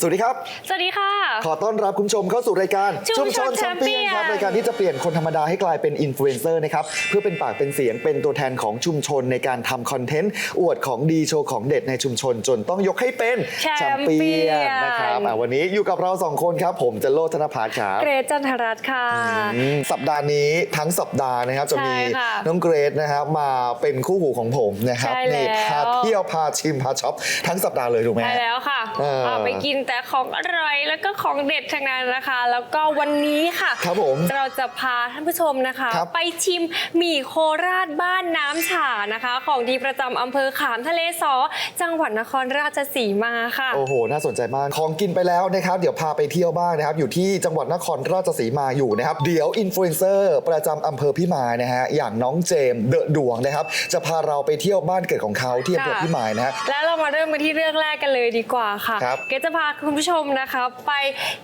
สวัสดีครับ สวัสดีค่ะ ขอต้อนรับคุณผู้ชมเข้าสู่รายการชุมชนแชมเปี้ยนครับ Champion รายการที่จะเปลี่ยนคนธรรมดาให้กลายเป็นอินฟลูเอนเซอร์นะครับเพื่อเป็นปากเป็นเสียงเป็นตัวแทนของชุมชนในการทำคอนเทนต์อวดของดีโชว์ของเด็ดในชุมชน จนต้องยกให้เป็น Champion นะครับอะวันนี้อยู่กับเราสองคนครับ ผมจะโลธนภาครับเกรซจันทรัตน์ค่ะอืมสัปดาห์นี้ทั้งสัปดาห์นะครับจะมีใช่ค่ะน้องเกรซนะครับมาเป็นคู่หูของผมนะครับใช่แล้วนี่พาเที่ยวพาชิมพาช็อปทั้งสัปดาห์เลยถูกไหมใช่แล้วค่ะเออเอาไปกินแต่ของอร่อยแล้วก็ของเด็ดทั้งนั้นนะคะ แล้วก็วันนี้ค่ะ ครับผมเราจะพาท่านผู้ชมนะคะครับไปชิมหมี่โคราชบ้านน้ำฉ่านะคะ ของดีประจำอำเภอขามทะเลสอ จังหวัดนครราชสีมาค่ะ โอ้โห น่าสนใจมาก ของกินไปแล้วนะครับ เดี๋ยวพาไปเที่ยวบ้างนะครับ อยู่ที่จังหวัดนครราชสีมาอยู่นะครับ เดี๋ยวอินฟลูเอนเซอร์ประจำอำเภอพิมายนะฮะ อย่างน้องเจมส์เดอะดวงนะครับ จะพาเราไปเที่ยวบ้านเกิดของเขาที่อำเภอค่ะพิมายนะฮะ แล้วเรามาเริ่มกันที่เรื่องแรกกันเลยดีกว่าค่ะครับเกรซจะพาคุณผู้ชมนะคะ ไป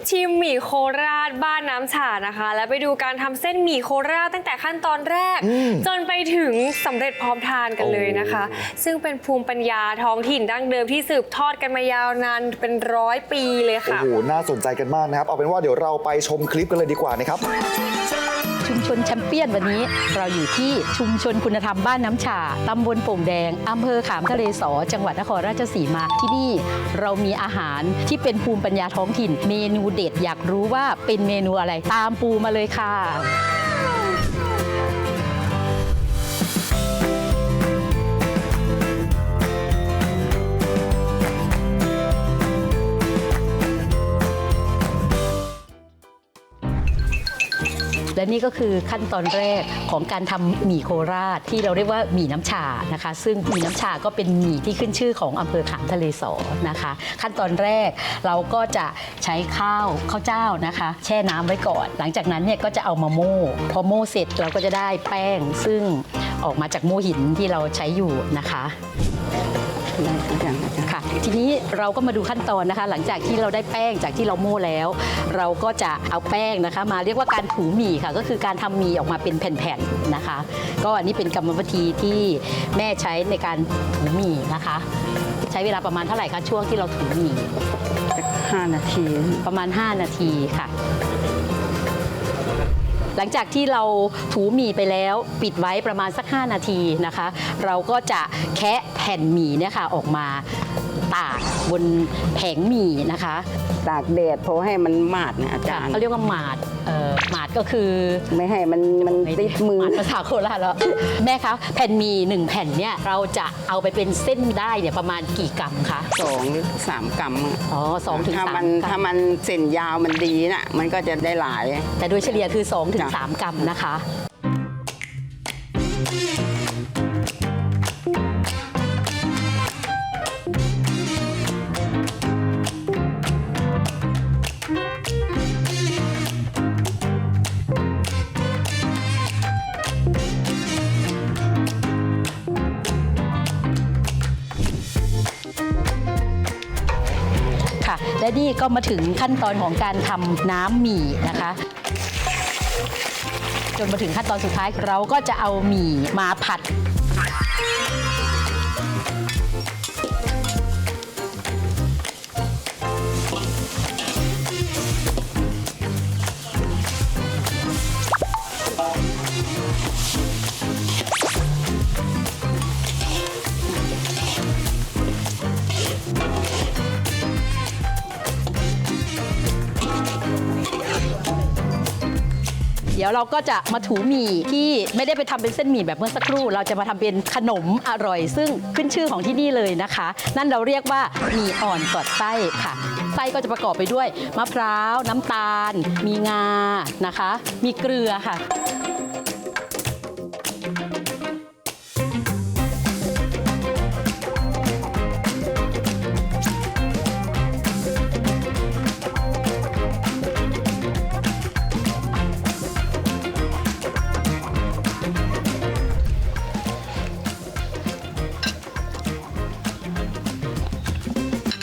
ชิมหมี่โคราชบ้านน้ำฉ่านะคะ และไปดูการทำเส้นหมี่โคราชตั้งแต่ขั้นตอนแรก จนไปถึงสำเร็จพร้อมทานกันเลยนะคะ ซึ่งเป็นภูมิปัญญาท้องถิ่นดั้งเดิมที่สืบทอดกันมายาวนานเป็นร้อยปีเลยโอ้ค่ะโห น่าสนใจกันมากนะครับ เอาเป็นว่าเดี๋ยวเราไปชมคลิปกันเลยดีกว่านะครับ ชุมชนแชมเปี้ยนวันนี้ เราอยู่ที่ชุมชนคุณธรรมบ้านน้ำฉ่าตำบลโป่งแดงอำเภอขามทะเลสอ จังหวัดนครราชสีมา ที่นี่เรามีอาหารที่เป็นภูมิปัญญาท้องถิ่น เมนูเด็ดอยากรู้ว่าเป็นเมนูอะไรตามปูมาเลยค่ะ และนี่ก็คือขั้นตอนแรกของการทำหมี่โคราชที่เราเรียกว่าหมี่น้ำชานะคะ ซึ่งหมี่น้ำชาก็เป็นหมี่ที่ขึ้นชื่อของอำเภอขามทะเลสอนะคะ ขั้นตอนแรกเราก็จะใช้ข้าวข้าวเจ้านะคะ แช่น้ำไว้ก่อน หลังจากนั้นเนี่ยก็จะเอามาโม่พอโม่เสร็จเราก็จะได้แป้ง ซึ่งออกมาจากโม่หินที่เราใช้อยู่นะคะ ทีนี้เราก็มาดูขั้นตอนนะคะ หลังจากที่เราได้แป้งจากที่เราโม่แล้ว เราก็จะเอาแป้งนะคะ มาเรียกว่าการถูหมี่ค่ะ ก็คือการทำหมี่ออกมาเป็นแผ่นๆนะคะ ก็อันนี้เป็นกรรมวิธีที่แม่ใช้ในการถูหมี่นะคะ ใช้เวลาประมาณเท่าไหร่คะช่วงที่เราถูหมี่5นาทีประมาณ 5 นาทีค่ะหลังจากที่เราถูหมี่ไปแล้วปิดไว้ประมาณสัก 5 นาทีนะคะ เราก็จะแคะแผ่นหมี่เนี่ยค่ะออกมา ตากบนแผงหมี่นะคะ ตากแดดเพราะให้มันหมาดนะอาจารย์ เขาเรียกว่าหมาดเอ่อหมาดก็คือไม่ให้มันมันติดมือหมาดภาษาโคราชแล้ว แม่คะแผ่นหมี่หนึ่งแผ่นเนี่ยเราจะเอาไปเป็นเส้นได้เนี่ยประมาณกี่กรัมคะสองหรือสามกรัมอะอ๋อสองถึงถ้าสามมันกรัถ้ามมันเส้นยาวมันดีน่ะ มันก็จะได้หลาย แต่โดยเฉลี่ยคือ2ถึงจ้ะ3กรัมนะคะค่ะ ก็มาถึงขั้นตอนของการทำน้ำหมี่นะคะ จนมาถึงขั้นตอนสุดท้ายเราก็จะเอาหมี่มาผัด เดี๋ยวเราก็จะมาถูหมี่ที่ไม่ได้ไปทำเป็นเส้นหมี่แบบเมื่อสักครู่ เราจะมาทำเป็นขนมอร่อย ซึ่งขึ้นชื่อของที่นี่เลยนะคะ นั่นเราเรียกว่าหมี่อ่อนสอดไส้ค่ะ ไส้ก็จะประกอบไปด้วย มะพร้าว น้ำตาล มีงานะคะ มีเกลือค่ะ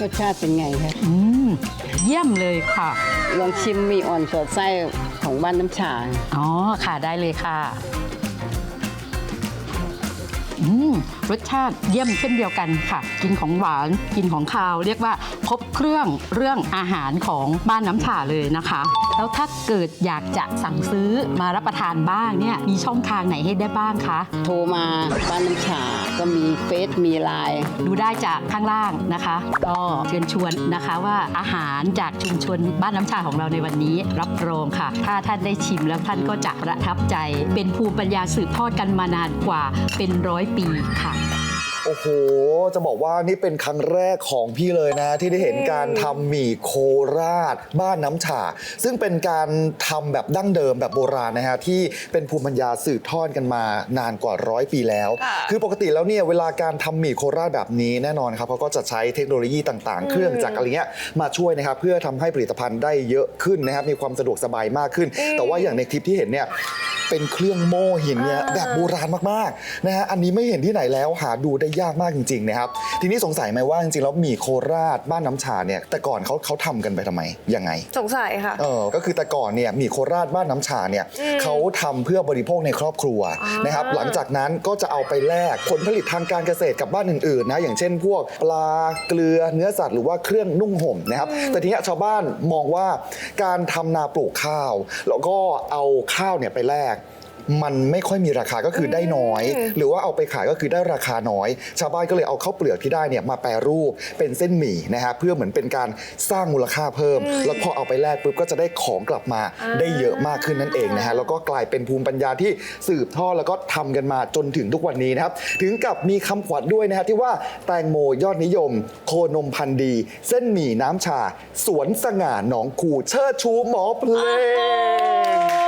รสชาติเป็นไงคะอืมเยี่ยมเลยค่ะ ลองชิมหมีอ่อนสอดไส้ของบ้านน้ำชา อ๋อค่ะได้เลยค่ะ อืมรสชาติเยี่ยมเช่นเดียวกันค่ะ กินของหวานกินของคาว เรียกว่าครบเครื่องเรื่องอาหารของบ้านน้ำฉ่าเลยนะคะ แล้วถ้าเกิดอยากจะสั่งซื้อมารับประทานบ้างเนี่ยมีช่องทางไหนให้ได้บ้างคะ โทรมาบ้านน้ำชาก็มีเฟซมีไลน์ดูได้จากข้างล่างนะคะ ก็เชิญชวนนะคะว่าอาหารจากชุมชนบ้านน้ำชาของเราในวันนี้รับรองค่ะ ถ้าท่านได้ชิมแล้วท่านก็จะประทับใจ เป็นภูมิปัญญาสืบทอดกันมานานกว่าเป็นร้อยปีค่ะ โอ้โห จะบอกว่านี่เป็นครั้งแรกของพี่เลยนะ ที่ได้เห็นการทำหมี่โคราช บ้านน้ำฉ่า ซึ่งเป็นการทำแบบดั้งเดิมแบบโบราณนะฮะที่เป็นภูมิปัญญาสืบทอดกันมานานกว่าร้อยปีแล้ว ค่ะคือปกติแล้วเนี่ยเวลาการทำหมี่โคราชแบบนี้แน่นอนครับเขาก็จะใช้เทคโนโลยีต่างๆ เครื่องจักรอะไรเงี้ยมาช่วยนะครับเพื่อทำให้ผลิตภัณฑ์ได้เยอะขึ้นนะครับมีความสะดวกสบายมากขึ้นแต่ว่าอย่างในคลิปที่เห็นเนี่ยเป็นเครื่องโม่หินเนี่ยอ่าแบบโบราณมากๆนะฮะอันนี้ไม่เห็นที่ไหนแล้วหาดูได้ยากมากจริงๆนะครับทีนี้สงสัยไหมว่าจริงๆแล้วหมี่โคราชบ้านน้ำชาเนี่ยแต่ก่อนเขาเขาทำกันไปทำไมยังไง สงสัยค่ะ เออก็คือแต่ก่อนเนี่ยหมีโคราชบ้านน้ำชาเนี่ยเขาทำเพื่อบริโภคในครอบครัวอ่านนะครับหลังจากนั้นก็จะเอาไปแลกผลผลิตทางการเกษตรกับบ้านอื่นๆนะอย่างเช่น พวกปลาเกลือเนื้อสัตว์หรือว่าเครื่องนุ่งห่มนะครับแต่ทีเนี้ยชาวบ้านมองว่าการทำนาปลูกข้าว แล้วก็เอาข้าวเนี่ยไปแลก มันไม่ค่อยมีราคาก็คือได้น้อย หรือว่าเอาไปขายก็คือได้ราคาน้อย ชาวบ้านก็เลยเอาข้าวเปลือกที่ได้เนี่ยมาแปรรูปเป็นเส้นหมี่นะฮะเพื่อเหมือนเป็นการสร้างมูลค่าเพิ่ม แล้วพอเอาไปแลกปุ๊บก็จะได้ของกลับมาได้เยอะมากขึ้นนั่นเองนะฮะแล้วก็กลายเป็นภูมิปัญญาที่สืบทอดแล้วก็ทำกันมาจนถึงทุกวันนี้นะครับถึงกับมีคำขวัญด้วยนะฮะที่ว่าแตงโมยอดนิยม โคนมพันธุ์ดี เส้นหมี่น้ำชา สวนสง่าหนองคูเชิดชูหมอเพลงโอ้สุดยอด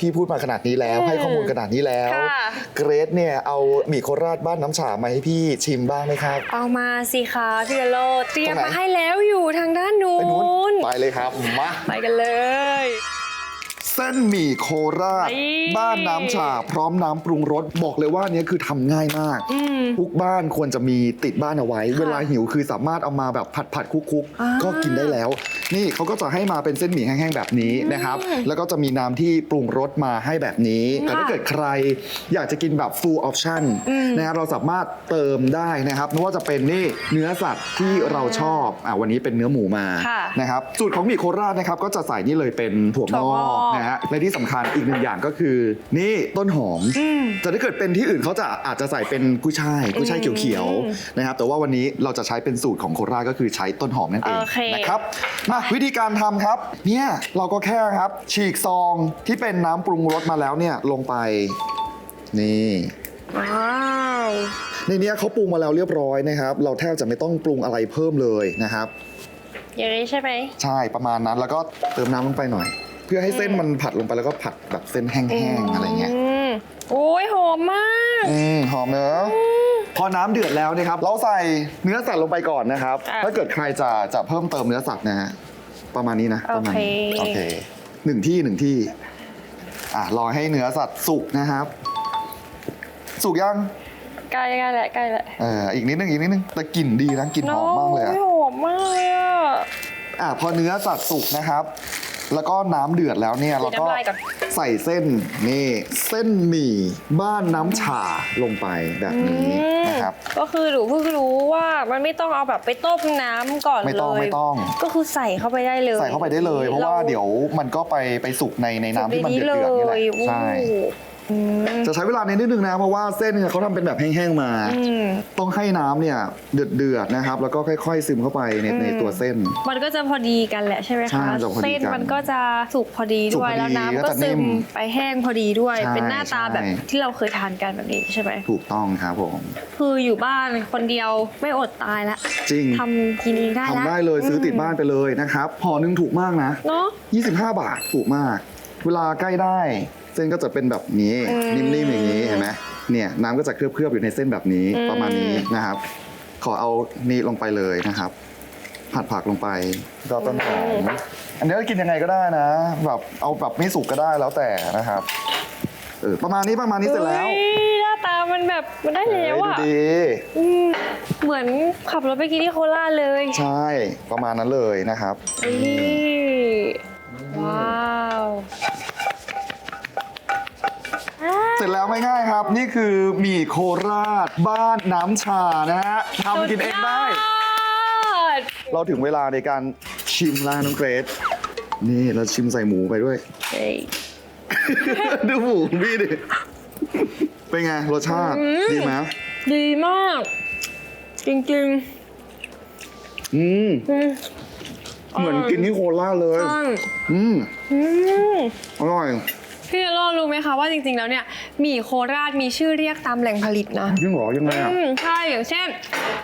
พี่พูดมาขนาดนี้แล้วอืมให้ข้อมูลขนาดนี้แล้วค่ะเกรซเนี่ยเอาหมี่โคราชบ้านน้ำฉามาให้พี่ชิมบ้างไหมครับ เอามาสิคะพี่โลดเตรียมตรงไหนมาให้แล้วอยู่ทางด้านนู้ไปนู้นนไปเลยครับมาไปกันเลยเส้นหมี่โคราชนี่บ้านน้ำฉาพร้อมน้ำปรุงรสบอกเลยว่าอันเนี้ยคือทำง่ายมาก อืม ทุกบ้านควรจะมีติดบ้านเอาไว้ เวลาหิวคือสามารถเอามาแบบผัดผัดๆคุกอ่าๆก็กินได้แล้ว นี่เขาก็จะให้มาเป็นเส้นหมี่แห้งๆแบบนี้นะครับ แล้วก็จะมีน้ำที่ปรุงรสมาให้แบบนี้ แต่ถ้าค่ะเกิดใครอยากจะกินแบบ full option นะครับเราสามารถเติมได้นะครับไม่ว่าจะเป็นนี่เนื้อสัตว์ที่เราชอบอะวันนี้เป็นเนื้อหมูมาค่ะนะครับสูตรของหมี่โคราชนะครับก็จะใส่นี่เลยเป็นถั่วงถั่วงออกกนะฮะและที่สำคัญอีกหนึ่งอย่างก็คือ นี่ต้นหอมแต่ถ้าเกิดเป็นที่อื่นเขาจะอาจจะใส่เป็นกุ้ยช่ายกุ้ยช่ายเขียวๆนะครับแต่ว่าวันนี้เราจะใช้เป็นสูตรของโคราชก็คือใช้ต้นหอมนั่นเองโอเค นะครับมาวิธีการทำครับเนี่ยเราก็แค่ครับ ฉีกซองที่เป็นน้ำปรุงรสมาแล้วเนี่ยลงไปนี่ ว้าวในเนี้ยเขาปรุงมาแล้วเรียบร้อยนะครับ เราแทบจะไม่ต้องปรุงอะไรเพิ่มเลยนะครับ อย่างนี้ใช่ไหม ใช่ประมาณนั้นแล้วก็เติมน้ำลงไปหน่อย เพื่อให้เส้นมันผัดลงไปแล้วก็ผัดแบบเส้นแห้งๆอะไรเงี้ยอืมโอ้ยหอมมาก อืมหอมเนอะพอน้ำเดือดแล้วนะครับ เราใส่เนื้อสัตว์ลงไปก่อนนะครับ อะถ้าเกิดใครจะจะเพิ่มเติมเนื้อสัตว์นะฮะประมาณนี้นะประมาณนี้โอเค โอเคหนึ่งที่หนึ่งที่ อะรอให้เนื้อสัตว์สุกนะครับ สุกยังใกล้ใกล้แหละใกล้แหละเอออีกนิดนึงอีกนิดนึงแต่กลิ่นดีนะกลิ่นหอมมากเลยอะ โอ้หอมมากเลยอะอะพอเนื้อสัตว์สุกนะครับ แล้วก็น้ำเดือดแล้วเนี่ยเราก็น้ำลายก่อน ใส่เส้นนี่เส้นหมี่บ้านน้ำฉ่าลงไปแบบนี้นะครับ ก็คือหนูเพิ่งรู้ว่ามันไม่ต้องเอาแบบไปต้มน้ำก่อนเลยไม่ต้องไม่ต้อง ก็คือใส่เข้าไปได้เลยใส่เข้าไปได้เลย เพราะว่าเดี๋ยวมันก็ไปไปสุกในในน้ำที่มันเดือดๆนี่แหละโอ้ใช่อืม จะใช้เวลาในนิดนึงนะเพราะว่าเส้นเนี่ยเขาทำเป็นแบบแห้งๆมาอืมต้องให้น้ำเนี่ยเดือดๆนะครับ แล้วก็ค่อยๆซึมเข้าไปในในตัวเส้น มันก็จะพอดีกันแหละใช่ไหมใช่คะมันจะพอดีกันเส้นมันก็จะสุกพอดีสุกด้วยพอดีแล้วน้ำก็ก็จะนิ่ซึมมไปแห้งพอดีด้วย ใช่เป็นหน้าตาแบบใช่ ที่เราเคยทานกันแบบนี้ใช่ไหมถูกต้องครับผม คืออยู่บ้านคนเดียวไม่อดตายละจริงทำกินเองได้ละทำได้เลยซื้อติดบ้านไปเลยนะครับห่อหนึงถูกมากนะ เนาะ25 บาทถูกมาก เวลาใกล้ได้เส้นก็จะเป็นแบบนี้อืมนิ่มๆอย่างนี้เห็นไหมเนี่ยน้ำก็จะเคลือบๆอยู่ในเส้นแบบนี้อืมประมาณนี้นะครับ ขอเอานี่ลงไปเลยนะครับ ผัดผักลงไปดอกต้นหอมอันนี้ก็กินยังไงก็ได้นะ แบบเอาแบบไม่สุกก็ได้แล้วแต่นะครับเออประมาณนี้ประมาณนี้เสร็จแล้วฮ้ยหน้าตามันแบบมันได้แล้วเอออะดูดีอืมเหมือนขับรถไปกินที่โคราชเลย ใช่ประมาณนั้นเลยนะครับนี่ว้าวอ่า เสร็จแล้วไม่ง่ายครับ นี่คือหมี่โคราชบ้านน้ำชานะฮะทำกินเองได้สุยอดเราถึงเวลาในการชิมแล้วน้องเกรซนี่เราชิมใส่หมูไปด้วย เฮ้ยดูหมูของพี่ดิ เป็นไงรสชาติ ดีไหมดีมาก จริงอืมๆอืม เหมือนกินที่โคราชเลยใช่อืมอืม อร่อย พี่โลรู้ไหมคะว่าจริงๆแล้วเนี่ยหมี่โคราชมีชื่อเรียกตามแหล่งผลิตนะยิ่งเหรอยังไงอะ อืมใช่อย่างเช่น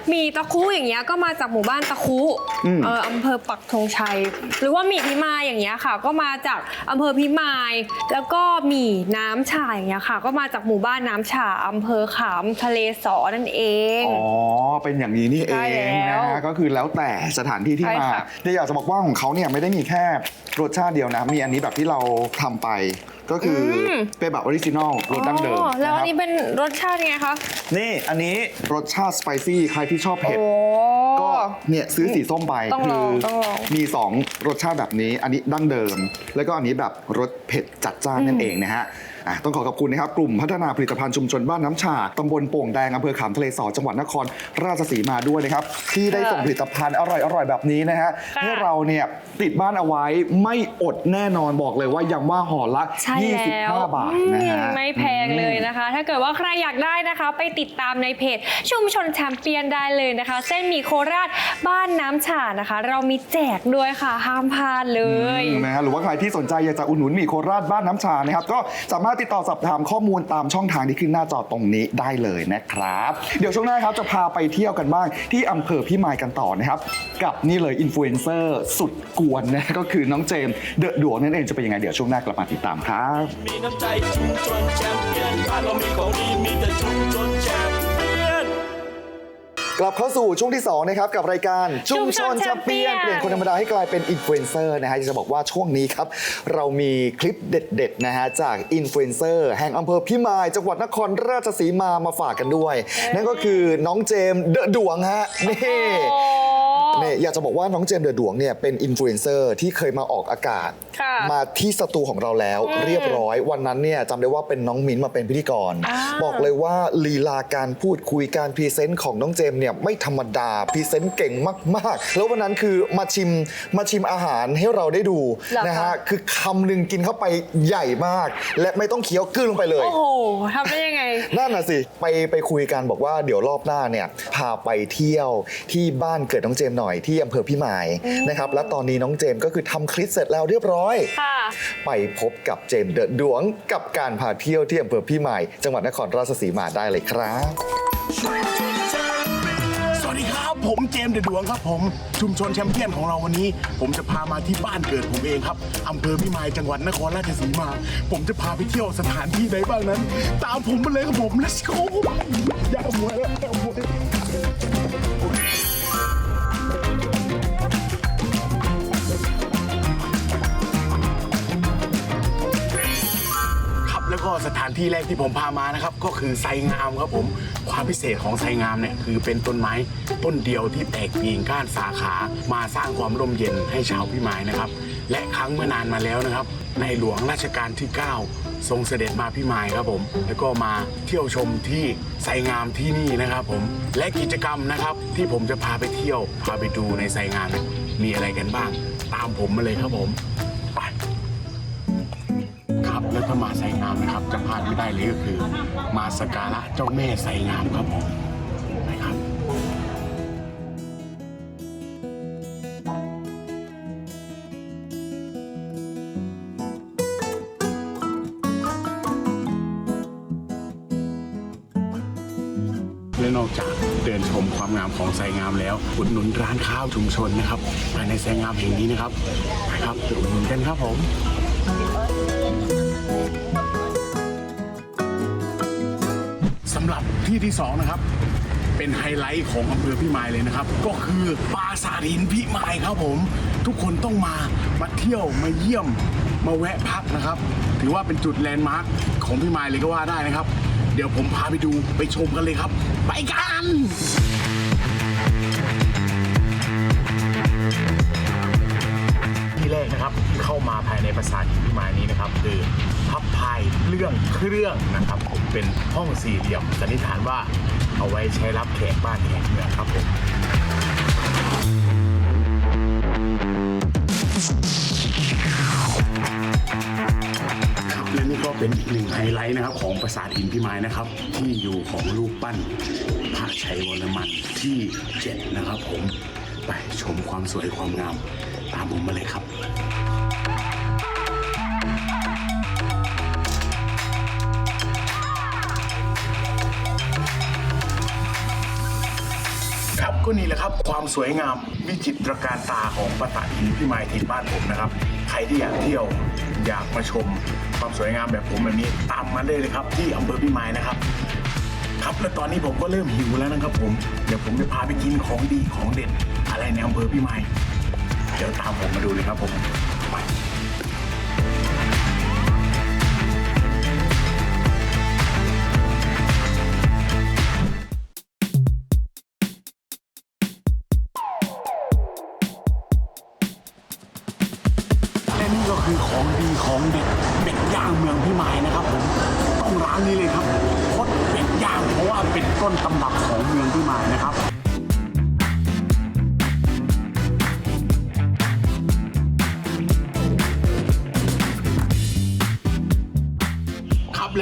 หมี่ตะคุอย่างเงี้ยก็มาจากหมู่บ้านตะคุอืม เอออำเภอปักธงชัย หรือว่าหมี่พิมายอย่างเงี้ยค่ะ ก็มาจากอำเภอพิมาย แล้วก็หมี่น้ำฉ่าอย่างเงี้ยค่ะ ก็มาจากหมู่บ้านน้ำฉ่าอำเภอขามทะเลสอนั่นเอง อ๋อ เป็นอย่างนี้นี่เอใช่งแล้นะวฮะก็คือแล้วแต่สถานที่ที่ใช่มาค่ะที่อยากจะบอกว่าของเขาเนี่ยไม่ได้มีแค่ รสชาติเดียวนะ มีอันนี้แบบที่เราทำไป ก็คืออเป็นแบบออริจินอลรสดั้งเดิมอ๋อแล้วอันนะนี้ครับเป็นรสชาติยังไงคะ นี่อันนี้รสชาติสไปซี่ใครที่ชอบเผ็ด โอ้ ก็เนี่ยซื้อสีส้มไปต้องคืลองต้องลอง มี 2 รสชาติแบบนี้ อันนี้ดั้งเดิม แล้วก็อันนี้แบบรสเผ็ดจัดจ้านนั่นเองนะฮะ อะต้องขอขอบคุณนะครับกลุ่มพัฒนาผลิตภัณฑ์ชุมชนบ้านน้ำชาตำบลโป่งแดงอำเภอขามทะเลสอจังหวัดนครราชสีมาด้วยนะครับที่ได้ส่งผลิตภัณฑ์อร่อยๆแบบนี้นะฮะค่ะให้เราเนี่ยติดบ้านเอาไว้ไม่อดแน่นอนบอกเลยว่าย้ำว่าห่อละ ใช่แล้ว25 บาทนะฮะ อืมไม่แพงเลยนะคะ ถ้าเกิดว่าใครอยากได้นะคะ ไปติดตามในเพจ ชุมชนแชมเปี้ยนได้เลยนะคะ เส้นหมี่โคราชบ้านน้ำฉ่านะคะ เรามีแจกด้วยค่ะห้ามพลาดเลยนะฮะหรือว่าใครที่สนใจอยากจะอุดหนุนหมี่โคราชบ้านน้ำชานะครับก็สามารถติดต่อสอบถามข้อมูลตามช่องทางที่ขึ้นหน้าจอตรงนี้ได้เลยนะครับ เดี๋ยวช่วงหน้าครับจะพาไปเที่ยวกันบ้างที่อำเภอพิมายกันต่อนะครับ กับนี่เลยอินฟลูเอนเซอร์สุดกวนนะก็คือน้องเจมส์เดอะดวงนั่นเองจะเป็นยังไงเดี๋ยวช่วงหน้ากลับมาติดตามครับ มีน้ำใจชุมชนแชมเปี้ยนบ้านเรามีของดีมีแต่ชุมชนแชมเปี้ยน กลับเข้าสู่ช่วงที่ 2 นะครับ กับรายการชุมชนชุมชนแชมเปี้ยนแชมเปี้ยน เปลี่ยนคนธรรมดาให้กลายเป็นอินฟลูเอนเซอร์นะฮะจะบอกว่าช่วงนี้ครับ เรามีคลิปเด็ดๆนะฮะจากอินฟลูเอนเซอร์แห่งอำเภอพิมาย จังหวัดนครราชสีมามาฝากกันด้วย นั่นก็คือน้องเจมส์เดอะดวงฮะนี่โอ้ เนี่ยอยากจะบอกว่าน้องเจมส์เดอะดวงเนี่ยเป็นอินฟลูเอนเซอร์ที่เคยมาออกอากาศ ค่ะมาที่สตูของเราแล้วเรียบร้อย วันนั้นเนี่ยจำได้ว่าเป็นน้องมิ้นท์มาเป็นพิธีกร อ่า บอกเลยว่าลีลาการพูดคุยการพรีเซนต์ของน้องเจมส์เนี่ยไม่ธรรมดาพรีเซนต์เก่งมาก ๆ แล้ววันนั้นคือมาชิมมาชิมอาหารให้เราได้ดูเหรอคะ นะฮะคือคำหนึ่งกินเข้าไปใหญ่มาก และไม่ต้องเคี้ยวกลืนลงไปเลย โอ้โหทำได้ยังไง นั่นน่ะสิไปไปคุยกันบอกว่าเดี๋ยวรอบหน้าเนี่ยพาไปเที่ยวที่บ้านเกิดน้องเจมส์หน่อยที่อำเภอพิมายนะครับและตอนนี้น้องเจมส์ก็คือทำคลิปเสร็จแล้วเรียบร้อย ค่ะ ไปพบกับเจมส์เดอะดวงกับการพาเที่ยวที่อำเภอพิมาย จังหวัดนครราชสีมาได้เลยครับ สวัสดีครับ ผมเจมส์เดอะดวงครับผมชุมชนแชมเปี้ยนของเราวันนี้ ผมจะพามาที่บ้านเกิดผมเองครับอำเภอพิมายจังหวัดนครราชสีมา ผมจะพาไปเที่ยวสถานที่ใดบ้างนั้น ตามผมมาเลยครับผม let's go อย่าเอาหัวแล้วอย่าเอาหัวแก็สถานที่แรกที่ผมพามานะครับ ก็คือไซงามครับผม ความพิเศษของไซงามเนี่ยคือเป็นต้นไม้ต้นเดียวที่แตกกิ่งก้านสาขามาสร้างความร่มเย็นให้ชาวพิมายนะครับ และครั้งเมื่อนานมาแล้วนะครับ ในหลวงรัชกาลที่ 9 ทรงเสด็จมาพิมายครับผม แล้วก็มาเที่ยวชมที่ไซงามที่นี่นะครับผมและกิจกรรมนะครับที่ผมจะพาไปเที่ยวพาไปดูในไซงามมีอะไรกันบ้าง ตามผมมาเลยครับผม แล้วถ้ามาไซงามนะครับ จะพลาดไม่ได้เลยก็คือ มาสการะเจ้าแม่ไซงามครับผมนะครับและนอกจากเดินชมความงามของไซงามแล้วอุดหนุนร้านข้าวชุมชนนะครับภายในไซงามแห่งนี้นะครับครับไปอุดหนุนกันครับผม สำหรับที่ที่สองนะครับ เป็นไฮไลท์ของอำเภอพิมายเลยนะครับ ก็คือปราสาทหินพิมายครับผม ทุกคนต้องมามาเที่ยวมาเยี่ยมมาแวะพักนะครับ ถือว่าเป็นจุดแลนด์มาร์คของพิมายเลยก็ว่าได้นะครับ เดี๋ยวผมพาไปดูไปชมกันเลยครับ ไปกัน ที่แรกนะครับที่เข้ามาภายในปราสาทหินพิมายนี้นะครับคือพับพายเรื่องเครื่องนะครับผมเป็นห้องสี่เหลี่ยมสันนิษฐานว่าเอาไว้ใช้รับแขกบ้านแขกเมืองครับผมและนี่ก็เป็นอีกหนึ่งไฮไลท์นะครับของปราสาทหินพิมายนะครับ ที่อยู่ของรูปปั้นพระชัยวรมันที่เจ็ดนะครับผมไปชมความสวยความงาม ตามผมมาเลยครับ ครับก็นี่แหละครับความสวยงามวิจิตรการตาของปราสาทหินพิมายที่บ้านผมนะครับ ใครที่อยากเที่ยวอยากมาชมความสวยงามแบบผมแบบนี้ตามมาได้เลยครับที่อำเภอพิมายนะครับครับและตอนนี้ผมก็เริ่มหิวแล้วนะครับผม เดี๋ยวผมจะพาไปกินของดีของเด็ดอะไรในอำเภอพิมาย เดี๋ยวตามผมมาดูเลยครับผม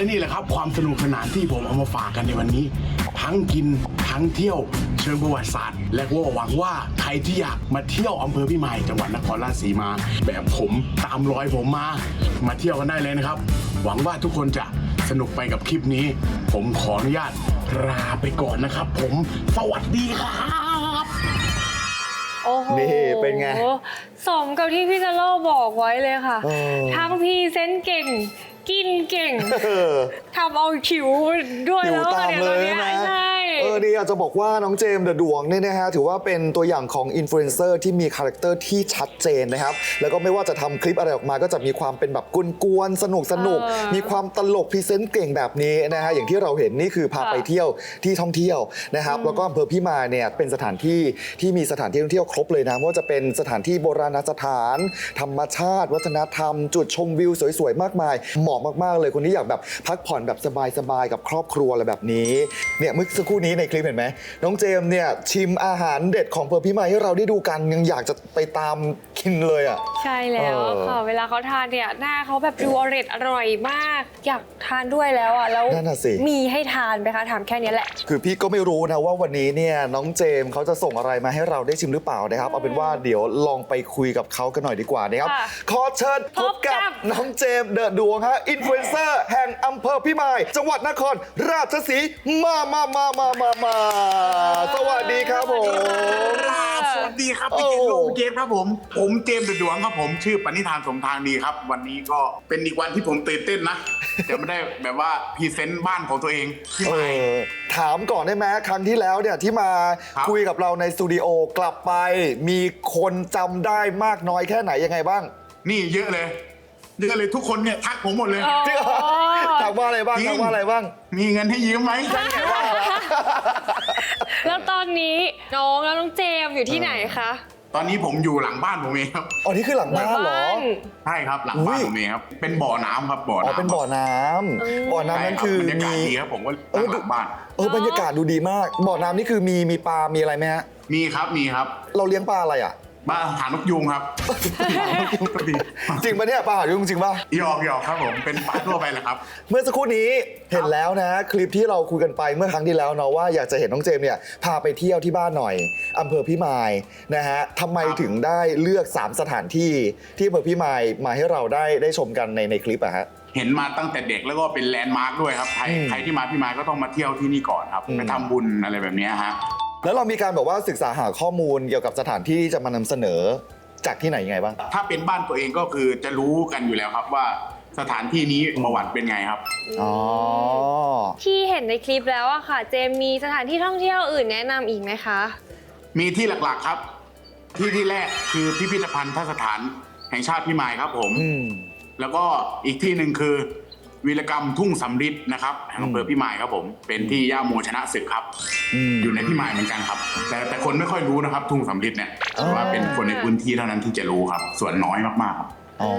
และนี่แหละครับ ความสนุกสนานที่ผมเอามาฝากกันในวันนี้ ทั้งกินทั้งเที่ยวเชิงประวัติศาสตร์ และก็หวังว่าใครที่อยากมาเที่ยวอำเภอพิมายจังหวัดนครราชสีมา แบบผมตามรอยผมมา มาเที่ยวกันได้เลยนะครับ หวังว่าทุกคนจะสนุกไปกับคลิปนี้ ผมขออนุญาตลาไปก่อนนะครับ ผมสวัสดีครับโอ้โหนี่เป็นไง สมกับที่พี่จะโลบอกไว้เลยค่ะ เออ ทั้งพรีเซนต์เก่ง กินเก่ง เออทำเอาขิวด้วยอยู่แล้วตามนี่เลยตอนใช่นี้ไหมใช่ เออนี่อยากจะบอกว่าน้องเจมส์เดอะดวงเนี่ยนะฮะถือว่าเป็นตัวอย่างของอินฟลูเอนเซอร์ที่มีคาแรคเตอร์ที่ชัดเจนนะครับ แล้วก็ไม่ว่าจะทำคลิปอะไรออกมาก็จะมีความเป็นแบบกวนๆสนุกสนุก เออมีความตลกพรีเซนต์เก่งแบบนี้นะฮะอย่างที่เราเห็นนี่คือพาค่ะ ไปเที่ยวที่ท่องเที่ยวนะครับ แล้วก็อำเภอพิมายเนี่ยเป็นสถานที่ที่มีสถานที่ท่องเที่ยวครบเลยนะไม่ว่าจะเป็นสถานที่โบราณสถาน ธรรมชาติ วัฒนธรรม จุดชมวิวสวยๆมากมายเหมาะมากๆเลยคนที่อยากแบบพักผ่อนแบบสบายๆกับครอบครัวอะไรแบบนี้เนี่ยเมื่อสักครู่นี้ในคลิปเห็นไหมน้องเจมส์เนี่ยชิมอาหารเด็ดของอำเภอพิมายให้เราได้ดูกันยังอยากจะไปตามกินเลยอะ ใช่แล้วเออ ค่ะ เวลาเขาทานเนี่ยหน้าเขาแบบดูอร่อยอร่อยมาก อยากทานด้วยแล้วอะแล้วนั่นน่ะสิ มีให้ทานไหมคะถามแค่นี้แหละ คือพี่ก็ไม่รู้นะว่าวันนี้เนี่ยน้องเจมส์เขาจะส่งอะไรมาให้เราได้ชิมหรือเปล่านะครับ เอาเป็นว่าเดี๋ยวลองไปคุยกับเขากันหน่อยดีกว่านะครับ ค่ะขอเชิญพบกับพบกับ น้องเจมส์เดอะดวงฮะอินฟลูเอนเซอร์แห่งอำเภอพิมาย จังหวัดนครราชสีมามามามามามาสวัสดีครับผมครับสวัสดีครับพี่เจมส์โลเจมส์ครับผม ผมเจมส์เดอะดวงครับผมชื่อปณิธานสมทางดีครับ วันนี้ก็เป็นอีกวันที่ผมตื่นเต้นนะ จะไม่ได้แบบว่าพรีเซนต์บ้านของตัวเองที่เอไหนอถามก่อนได้ไหมครั้งที่แล้วเนี่ยที่มาครับ คุยกับเราในสตูดิโอกลับไป มีคนจำได้มากน้อยแค่ไหนยังไงบ้าง นี่เยอะเลย เยอะเลยทุกคนเนี่ยทักผมหมดเลย จริงเหรอถามว่าอะไรบ้างจริง ถามว่าอะไรบ้างมีเงินให้ยืมไหมแล้วตอนนี้น้องแล้วน้องเจมส์อยู่ที่ไหนคะตอนนี้ผมอยู่หลังบ้านผมเองครับอ๋อนี่คือหลังบ้านเหรอใช่ครับหลังบ้านอุ้ยผมเองครับเป็นบ่อน้ำครับบ่ออ๋อน้ำเป็นบ่อน้ำบ่อน้ำนั้นคือใช่รับบรรยากาศมีดีครับผมก็เออตั้งหลังบ้าน เออบรรยากาศดูดีมาก บ่อน้ำนี่คือมีมีปลา มีอะไรไหมฮะ มีครับมีครับ เราเลี้ยงปลาอะไรอะ บ้านหานกยูงครับจริงปะเนี่ยปลาหายุงจริงปะหยอกหยอกครับผมเป็นปลาทั่วไปแหละครับ เมื่อสักครู่นี้เห็นแล้วนะ คลิปที่เราคุยกันไปเมื่อครั้งที่แล้วเนาะว่าอยากจะเห็นน้องเจมส์เนี่ยพาไปเที่ยวที่บ้านหน่อยอำเภอพิมายนะฮะทำไมครับถึงได้เลือก 3 สถานที่ที่อำเภอพิมายมาให้เราได้ได้ชมกันในในคลิปอะฮะเห็นมาตั้งแต่เด็กแล้วก็เป็นแลนด์มาร์คด้วยครับใครอืมใครที่มาพี่มายก็ต้องมาเที่ยวที่นี่ก่อนครับอืมไปทำบุญอะไรแบบเนี้ยฮะ แล้วเรามีการแบบว่าศึกษาหาข้อมูลเกี่ยวกับสถานที่ที่จะมานำเสนอจากที่ไหนยังไงบ้าง ถ้าเป็นบ้านตัวเองก็คือจะรู้กันอยู่แล้วครับว่าสถานที่นี้ประวัติเป็นไงครับ อ๋อ ที่เห็นในคลิปแล้วอะค่ะ เจมส์มีสถานที่ท่องเที่ยวอื่นแนะนำอีกไหมคะ มีที่หลักๆครับ ที่ที่แรกคือพิพิธภัณฑ์สถานแห่งชาติพิมายครับผม อืม แล้วก็อีกที่หนึ่งคือ วีรกรรมทุ่งสำริดนะครับแห่งอำเภอพิมายครับผมเป็นที่ย่าโมชนะศึกครับอืมอยู่ในพิมายเหมือนกันครับ แต่แต่คนไม่ค่อยรู้นะครับ ทุ่งสำริดเนี่ยอ๋อแต่ว่าเป็นคนในพื้นที่เท่านั้นที่จะรู้ครับ ส่วนน้อยมากๆครับ อ๋อ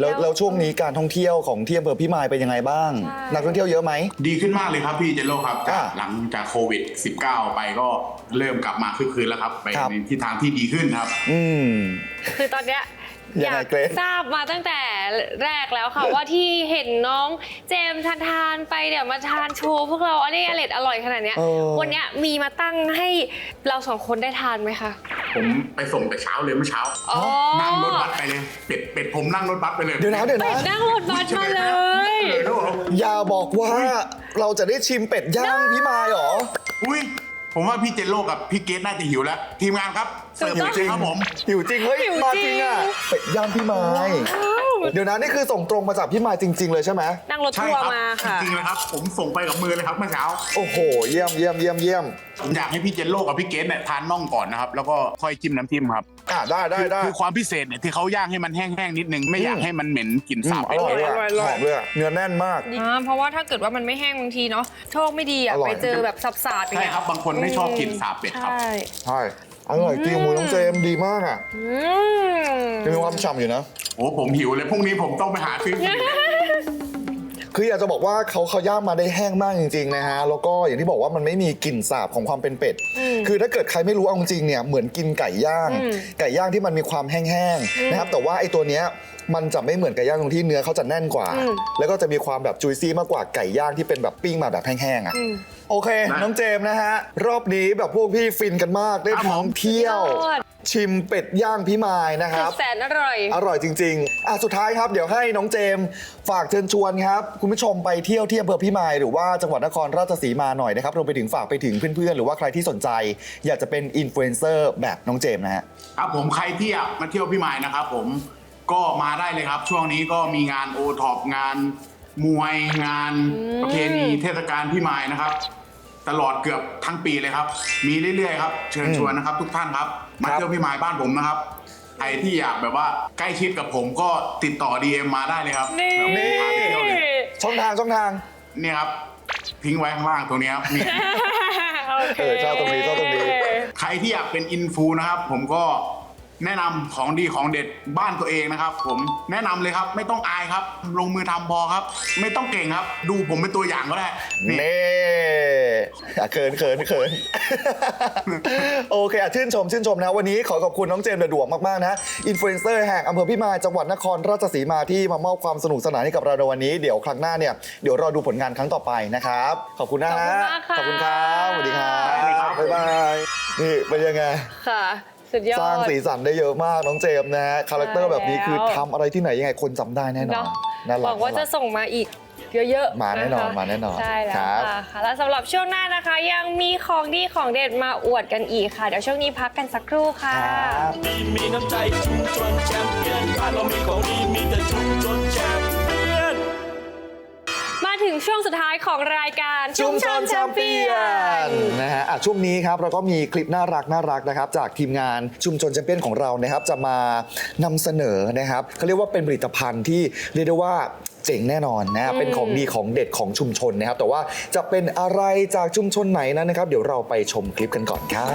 แล้วแล้วแล้วช่วงนี้การท่องเที่ยวของที่อำเภอพิมายเป็นยังไงบ้างใช่นักท่องเที่ยวเยอะไหม ดีขึ้นมากเลยครับพี่เจนโลครับจากอ่าหลังจากโควิด -19 ไปก็เริ่มกลับมาคึกคืนแล้วครับ ไปครับ ในทิศทางที่ดีขึ้นครับ อืม คือตอนเนี้ยยั องไงยากเกรซ ทราบมาตั้งแต่แรกแล้วค่ะ ว่าที่เห็นน้องเจมส์ทานทานๆไปเดี๋ยวมาทานโชว์พวกเราอันนี้อร่อยอร่อยขนาดเนี้ย เออ วันเนี้ยมีมาตั้งให้เราสองคนได้ทานไหมคะผมไปส่งแต่เช้าเลยเมื่อเช้า อ๋อนั่งรถบัสไปเลย เป็ดเป็ดผมนั่งรถบัสไปเลยเดี๋ยวนะเดี๋ยวเป็นะดนั่งรถบัสมาเลยเออครับผมอย่าบอกว่าเราจะได้ชิมเป็ดย่างพิมายเหรอ อุ้ย ผมว่าพี่เจนโลกับพี่เกตน่าจะหิวแล้ว ทีมงานครับเสิร์ฟหิวจริงครับผม หิวจริงเฮ้ยหิวมาจริงจริง อะเป็ดย่างพิมาย เดี๋ยวนะนี่คือส่งตรงมาจากพิมายจริง ๆ เลยใช่ไหมนั่งรถใช่ทัวร์ครับมาค่ะ จริงๆเลยครับ ผมส่งไปกับมือเลยครับเมื่อเช้า โอ้โห เยี่ยมเยี่ยมเยี่ยมเยี่ยมผมอยากให้พี่เจนโลกับพี่เกตเนี่ยทานน่องก่อนนะครับ แล้วก็ค่อยจิ้มน้ำจิ้มครับอะได้ได้คือได้คือความพิเศษเนี่ยที่เขาย่างให้มันแห้งๆนิดนึงไม่อยากให้มันเหม็นกลิ่นอืสามบอร่อยด้วยอร่อยอร่อยหอมด้วยอะเนื้อแน่นมาก อ่าเพราะว่าถ้าเกิดว่ามันไม่แห้งบางทีเนาะโชคไม่ดีอะอร่อย ไปเจอแบบสับสาดอย่างใช่เงี้ยครับบางคนไม่ชอบกลิ่นสาบเป็ดครับ ใช่ ใช่ อร่อยจริงหมูน้องเจมส์ดีมากอะอืมยังมีความฉ่ำอยู่นะ โอ้ผมหิวเลยพรุ่งนี้ผมต้องไปหาซื้อกินคืออยากจะบอกว่าเขาเขาย่างมาได้แห้งมากจริงๆนะฮะแล้วก็อย่างที่บอกว่ามันไม่มีกลิ่นสาบของความเป็นเป็ด คือถ้าเกิดใครไม่รู้เอาจริงๆเนี่ยเหมือนกินไก่ย่าง ไก่ย่างที่มันมีความแห้งๆนะครับแต่ว่าไอ้ตัวเนี้ย มันจะไม่เหมือนไก่ย่างตรงที่เนื้อเขาจะแน่นกว่าแล้วก็จะมีความแบบจุยซี่มากกว่าไก่ย่างที่เป็นแบบปิ้งมาแบบแห้งๆอะโอเค น้องเจมส์นะฮะ รอบนี้แบบพวกพี่ฟินกันมากได้ครับผมท้องเที่ยว ยอด ชิมเป็ดย่างพิมายนะคสุรัดบแสนอร่อย อร่อยจริง ๆ อะ สุดท้ายครับ เดี๋ยวให้น้องเจมส์ฝากเชิญชวนครับ คุณผู้ชมไปเที่ยวที่อำเภอพิมาย หรือว่าจังหวัดนครราชสีมาหน่อยนะครับ รวมไปถึงฝากไปถึงเพื่อนๆ หรือว่าใครที่สนใจ อยากจะเป็นอินฟลูเอนเซอร์แบบน้องเจมส์นะฮะ ครับผมใครที่อยากมาเที่ยวพี่มายนะครับผม ก็มาได้เลยครับ ช่วงนี้ก็มีงานโอท็อปงาน มวยงานประเพณีเทศกาลพี่มายนะครับ ตลอดเกือบทั้งปีเลยครับ มีเรื่อยๆครับ เชิญชวนนะครับ ทุกท่านครับ มาครับเที่ยวพี่มายบ้านผมนะครับใครที่อยากแบบว่าใกล้ชิดกับผมก็ติดต่อ DM มาได้เลยครับนี่เดี๋ยวผมพาไปเที่ยวเลยช่องทางช่องทางเนี่ยครับทิ้งไว้ข้างล่างตรงนี้ครับนี่ โอเคเออชอบตรงนี้ชอบตรงนี้ ใครที่อยากเป็นอินฟูนะครับ ผมก็ แนะนำของดีของเด็ดบ้านตัวเองนะครับ ผมแนะนำเลยครับ ไม่ต้องอายครับ ลงมือทำพอครับ ไม่ต้องเก่งครับ ดูผมเป็นตัวอย่างก็ได้นี่ เน่อะเขินเขินเขิน โอเคอะชื่นชมชื่นชมนะ วันนี้ขอขอบคุณน้องเจมส์เดอะดวงมาก ๆ นะ อินฟลูเอนเซอร์แห่งอำเภอพิมายจังหวัดนครราชสีมาที่มามอบความสนุกสนานให้กับเราในวันนี้ เดี๋ยวครั้งหน้าเนี่ย เดี๋ยวรอดูผลงานครั้งต่อไปนะครับ ขอบคุณนะฮะขอบคุณมากค่ะ ขอบคุณครับ สวัสดีครับสวัสดีครับบ๊ายบาย นี่เป็นยังไง ค่ะ สุดยอดสร้างสีสันได้เยอะมากน้องเจมส์นะฮะคาแรคเตอร์แบบนี้คือแล้วทำอะไรที่ไหนยังไงคนจำได้แน่นอนเนาะ น่ารักบอกว่าน่รัจะส่งมาอีกเยอะๆมาแน่นอนะคะมาแน่นอนใช่แล้วครับค่ะค่ะแล้วสำหรับช่วงหน้านะคะ ยังมีของดีของเด็ดมาอวดกันอีกค่ะ เดี๋ยวช่วงนี้พักกันสักครู่ค่ะ ครับมีมีน้ำใจชุมชนแชมเปี้ยนบ้านเรามีของดีมีแต่ชุมชนแชมเปี้ยนมา ถึงช่วงสุดท้ายของรายการชุมชนแชมเปี้ยนนะฮะอะช่วงนี้ครับเราก็มีคลิปน่ารักน่ารักนะครับ จากทีมงานชุมชนแชมเปี้ยนของเรานะครับ จะมานำเสนอนะครับเขาเรียกว่าเป็นผลิตภัณฑ์ที่เรียกได้ว่าเจ๋งแน่นอนนะฮะเป็นของดีของเด็ดของชุมชนนะครับ แต่ว่าจะเป็นอะไรจากชุมชนไหนนั้นนะครับ เดี๋ยวเราไปชมคลิปกันก่อนครับ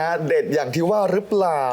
ฮะ เด็ดอย่างที่ว่าหรือเปล่า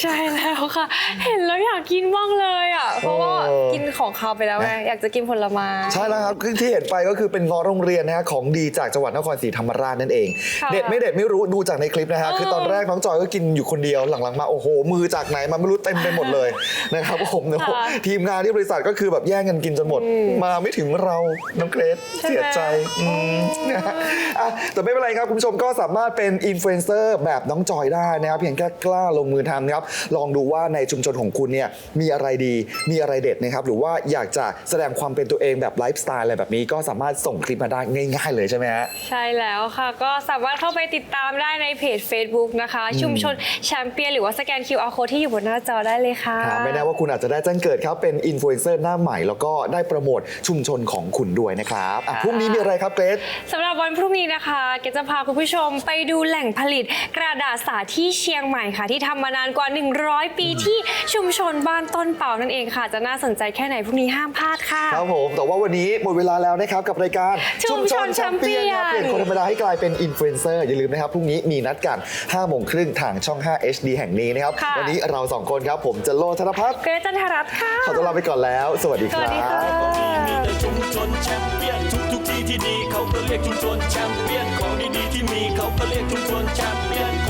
ใช่แล้วค่ะ เห็นแล้วอยากกินบ้างเลยอะ เพราะว่าเออ กินของเขาวไปแล้วไงอยากจะกินผลไม้ ใช่แล้วครับคือที่เห็นไปก็คือเป็นเงอโรงเรียนนะฮะของดีจากจังหวัดนครศรีธรรมราชนั่นเอง ค่ะเด็ดไม่เด็ดไม่รู้ดูจากในคลิปนะฮะเออ คือตอนแรกน้องจอยก็กินอยู่คนเดียวหลังๆมาโอ้โห มือจากไหนมาไม่รู้เต็มไปหมดเลย นะครับผมเนอะทีมงานที่บริษัทก็คือแบบแย่งกันกินจนหมด มาไม่ถึงเราน้องเกรซเสียใจอืมนะฮะอะแต่ไม่เป็นไรครับคุณผู้ชมก็สามารถเป็นอินฟลูเอนเซอร์แบบน้องจอยได้นะครับเพียงแค่กล้าลงมือทำนะครับลองดูว่าในชุมชนของคุณเนี่ยมีอะไรดีมีอะไรเด็ดนะครับหรือว่าอยากจะแสดงความเป็นตัวเองแบบไลฟ์สไตล์อะไรแบบนี้ก็สามารถส่งคลิปมาได้ง่ายๆเลยใช่ไหมฮะ ใช่แล้วค่ะ ก็สามารถเข้าไปติดตามได้ในเพจ Facebook นะคะ ชุมชนแชมเปี้ยนหรือว่าสแกน QR code ที่อยู่บนหน้าจอได้เลยค่ะ ครับไม่แน่ว่าคุณอาจจะได้แจ้งเกิดครับ เป็นอินฟลูเอนเซอร์หน้าใหม่ แล้วก็ได้โปรโมทชุมชนของคุณด้วยนะครับอะพรุ่งนี้มีอะไรครับเกรซ สำหรับวันพรุ่งนี้นะคะเกรดจะพาคุณผู้ชมไปดูแหล่งผลิตกระดาษสาที่เชียงใหม่ค่ะ ที่ทำมานานกว่า 100 ปีที่ชุมชนบ้านต้นเป่านั่นเองค่ะ จะน่าสนใจแค่ไหนพรุ่งนี้ห้ามพลาดค่ะ ครับผม แต่ว่าวันนี้หมดเวลาแล้วนะครับ กับรายการชุมชนแชมเปี้ยนครับเปลี่ยนคนธรรมดาให้กลายเป็นอินฟลูเอนเซอร์อย่าลืมนะครับพรุ่งนี้มีนัดกัน5โมงครึ่งทางช่อง 5 HD แห่งนี้นะครับค่ะ วันนี้เราสองคนครับผมจะโลธนพัฒน์เกรซจันทรัตน์ค่ะ ขอตัวลาไปก่อนแล้ว สวัสดีสควัสรัดีค่ะบของดีมีแต่ชุมชนแชมเปี้ยนทุกทุกที่ที่ดีเขาก็เรียกชุมชนแชมเปี้ยนของดีๆที่มีเขาก็เรียกชุมชนแชมเปี้ยนคนดี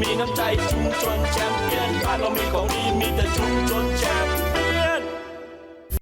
มีน้ำใจชุมชนแชมเปี้ยนบ้านเรามีของดีมีแต่ชุมชนแชมป